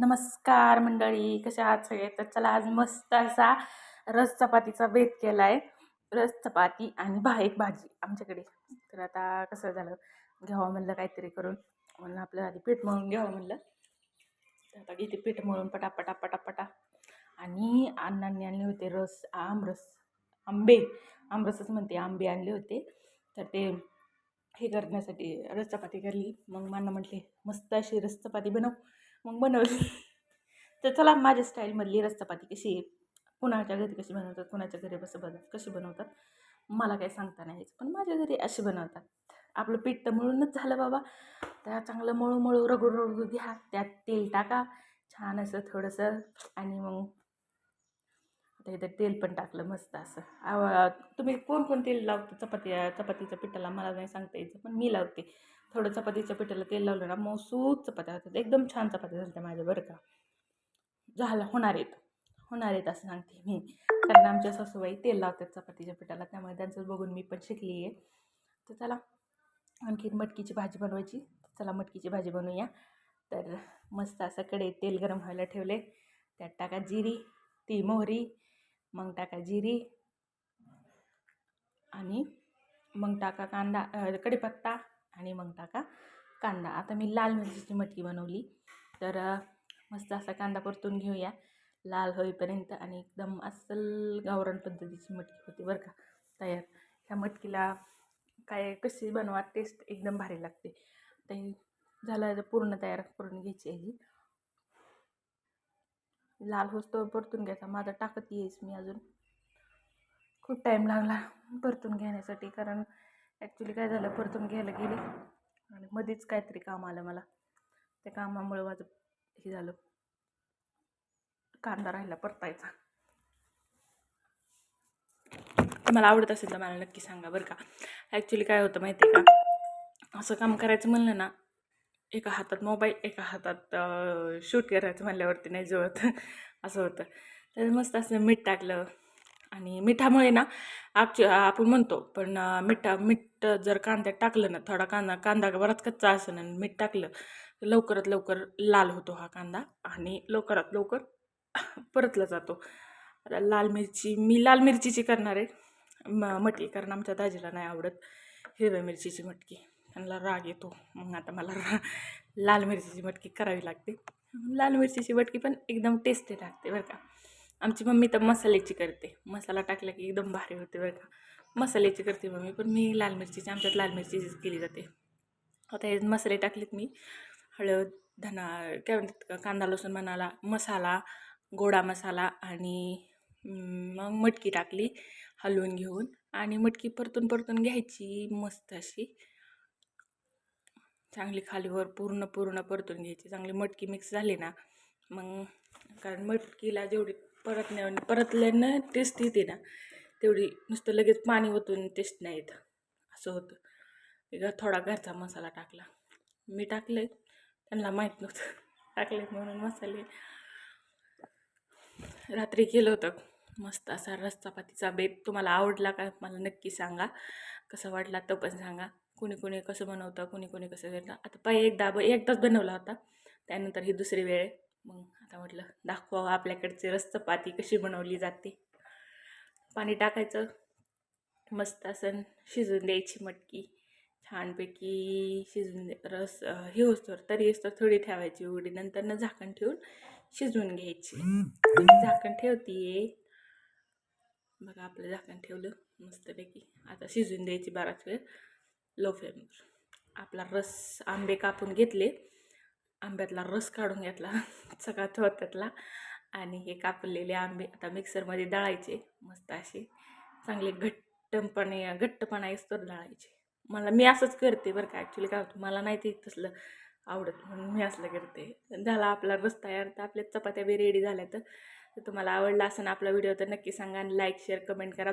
नमस्कार मंडळी कशा आहात सगळे? तर चला आज मस्त असा रस चपातीचा बेत केला आहे रस चपाती आणि भा एक भाजी आमच्याकडे. तर आता कसं झालं? घ्यावं म्हणलं काहीतरी करून. म्हणलं आपलं आधी पीठ मळून घ्यावं म्हणलं. तर आता इथे पीठ मळून पटापटा पटापटा. आणि अण्णांनी आणले होते रस आमरस आंबे. आमरसच म्हणते आंबे आणले होते. तर ते हे करण्यासाठी रस चपाती करली. मग मांना म्हटले मस्त अशी रस चपाती बनव. मग बनवली तर चला माझ्या स्टाईलमधली रस चपाती कशी आहे कुणाच्या घरी कशी बनवतात कुणाच्या घरी कसं बनवतात कशी बनवतात मला काही सांगता नाही यायचं. पण माझ्या घरी अशी बनवतात. आपलं पीठ तर मळूनच झालं बाबा. त्या चांगलं मळू मळू रगडू रगडू घ्या. त्यात तेल टाका. छान असं थोडंसं. आणि मग आता इथं तेल पण टाकलं मस्त असं. आव तुम्ही कोण कोण तेल लावतो? चपाती चपातीच्या पिठाला मला नाही सांगता यायचं पण मी लावते. थोडं चपातीच्या पिठाला तेल लावलं ना मौसूद चपात्या होतात एकदम छान चपात्या झाल्या माझ्या बरं का. झाला होणार आहेत. होणार आहेत असं सांगते मी. कारण आमच्या सासूबाई तेल लावतात चपातीच्या पिठाला त्यामुळे त्यांचं बघून मी पण शिकली आहे तर चला आणखी मटकीची भाजी बनवायची. चला मटकीची भाजी बनवूया. तर मस्त असं कडे तेल गरम व्हायला ठेवले त्यात टाका जिरी ती मोहरी मग टाका जिरी. आणि मग टाका कांदा कढीपत्ता. आणि मग टाका कांदा. आता मी लाल मिरचीची मटकी बनवली. तर मस्त असा कांदा परतून घेऊया. लाल होईपर्यंत आणि एकदम अस्सल गावरान पद्धतीची मटकी होती बरं का तयार. ह्या मटकीला काय कशी बनवा टेस्ट एकदम भारी लागते. ते झालं पूर्ण तयार करून घ्यायची आहे लाल होतो परतून घ्यायचा. माझा टाकत येईस मी अजून. खूप टाईम लागला परतून घेण्यासाठी कारण ॲक्च्युली काय झालं परतून घ्यायला गेले आणि मध्येच काहीतरी काम आलं मला. त्या कामामुळं माझं हे झालं. कांदा राहिला परतायचा. मला आवडत असेल तर मला नक्की सांगा बरं का. ॲक्च्युली काय होतं माहिती आहे का? असं काम करायचं म्हणलं ना एका हातात मोबाईल एका हातात शूट करायचं म्हणल्यावरती नाही जुळत. असं होतं. तर मस्त असं मीठ टाकलं. आणि मिठामुळे ना आपची आपण म्हणतो पण मिठा मीठ जर कांद्यात टाकलं ना थोडा कांदा कांदा बराच कच्चा असेल ना मीठ टाकलं तर लवकरात लवकर लाल होतो हा कांदा आणि लवकरात लवकर परतला जातो. आता लाल मिरची मी लाल मिरचीची करणार आहे. म मटकी कारण आमच्या दाजीला नाही आवडत हिरव्या मिरचीची मटकी. त्यांना राग येतो. मग आता मला रा लाल मिरचीची मटकी करावी लागते. लाल मिरचीची मटकी पण एकदम टेस्टी लागते बरं का. आमची मम्मी तर मसाल्याची करते. मसाला टाकला की एकदम भारी होते बरं का. मसाल्याची करते मम्मी पण मी लाल मिरचीची आमच्यात लाल मिरचीचीच केली जाते. आता हे मसाले टाकलेत मी. हळद धना काय म्हणतात कांदा लसूण म्हणाला मसाला गोडा मसाला आणि मग मटकी टाकली हलवून घेऊन. आणि मटकी परतून परतून घ्यायची मस्त अशी. चांगली खालीवर पूर्ण पूर्ण परतून घ्यायची. चांगली मटकी मिक्स झाली ना मग कारण मटकीला जेवढी परतण्या परतल्यानं टेस्ट येते ना. तेवढी नुसतं लगेच पाणी ओतून टेस्ट नाही येत. असं होतं. एक थोडा घरचा मसाला टाकला. मी टाकले त्यांना माहीत नव्हतं. टाकले म्हणून मसाले. रात्री केलं होतं. मस्त असा रस चपातीचा बेत. तुम्हाला आवडला का मला नक्की सांगा. कसं वाटला तो पण सांगा. कोणी कोणी कसं बनवतं कोणी कोणी कसं करतं. आता पाय एकदा ब एकदाच बनवला होता. त्यानंतर ही दुसरी वेळ. मग आता म्हटलं दाखवावं आपल्याकडचे रस चपाती कशी बनवली जाते. पाणी टाकायचं मस्त असं शिजून द्यायची मटकी छानपैकी शिजून दे रस हे होतं तरी असतो थोडी ठेवायची उघडी नंतर झाकण ठेवून शिजवून घ्यायची. झाकण ठेवते बघा आपलं झाकण ठेवलं मस्तपैकी. आता शिजून द्यायची बराच वेळ लो फ्लेमवर आपला रस आंबे कापून घेतले आंब्यातला रस काढून घेतला सगळा होत्यातला आणि हे कापलेले आंबे आता मिक्सरमध्ये दळायचे मस्त असे चांगले घट्टपणे घट्टपणा असतो दळायचे. मला मी असंच करते बरं का ॲक्च्युली काय होतं मला नाही ते तसलं आवडत म्हणून मी असलं करते. झाला आपला रस तयार तर आपल्या चपात्या बी रेडी झाल्या तर. तुम्हाला आवडला असं आपला व्हिडिओ तर नक्की सांगा आणि लाईक शेअर कमेंट करा.